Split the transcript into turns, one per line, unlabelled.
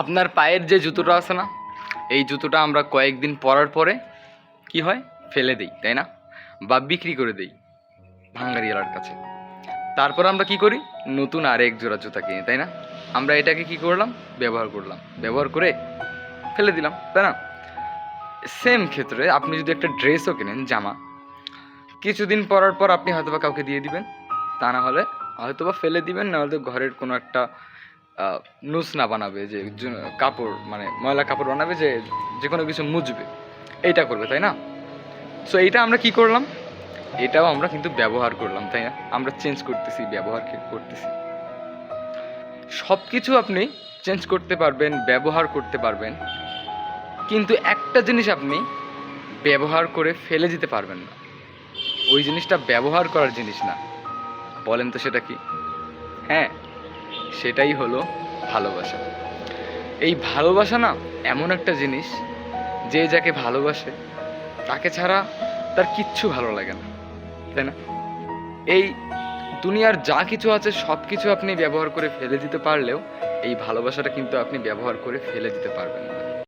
আপনার পায়ের যে জুতোটা আছে না, এই জুতোটা আমরা কয়েকদিন পরার পরে কি হয়? ফেলে দিই, তাই না? বা বিক্রি করে দিই ভাঙ্গারিয়ালার কাছে। তারপর আমরা কি করি? নতুন আরেক জোড়া জুতা কিনি, তাই না? আমরা এটাকে কি করলাম? ব্যবহার করলাম। ব্যবহার করে ফেলে দিলাম, তাই না? সেম ক্ষেত্রে আপনি যদি একটা ড্রেসও কেনেন, জামা, কিছুদিন পরার পর আপনি হয়তোবা কাউকে দিয়ে দিবেন। তা না হলে হয়তোবা ফেলে দিবেন, না হয়তো ঘরের কোনো একটা নুসনা বানাবে, যে কাপড় মানে ময়লা কাপড় বানাবে যে যে কোনো কিছু মুছবে। এইটা করবে, তাই না? সো এইটা আমরা কি করলাম? এটাও আমরা কিন্তু ব্যবহার করলাম, তাই না? আমরা চেঞ্জ করতেছি, ব্যবহার করতেছি। সব কিছু আপনি চেঞ্জ করতে পারবেন, ব্যবহার করতে পারবেন। কিন্তু একটা জিনিস আপনি ব্যবহার করে ফেলে দিতে পারবেন না। ওই জিনিসটা ব্যবহার করার জিনিস না। বলেন তো সেটা কি? হ্যাঁ? সেটাই হলো ভালোবাসা। এই ভালোবাসা না এমন একটা জিনিস যে যাকে ভালোবাসে, তাকে ছাড়া তার কিচ্ছু ভালো লাগে না, তাই না? এই দুনিয়ার যা কিছু আছে সব কিছু আপনি ব্যবহার করে ফেলে দিতে পারলেও এই ভালোবাসাটা কিন্তু আপনি ব্যবহার করে ফেলে দিতে পারবেন না।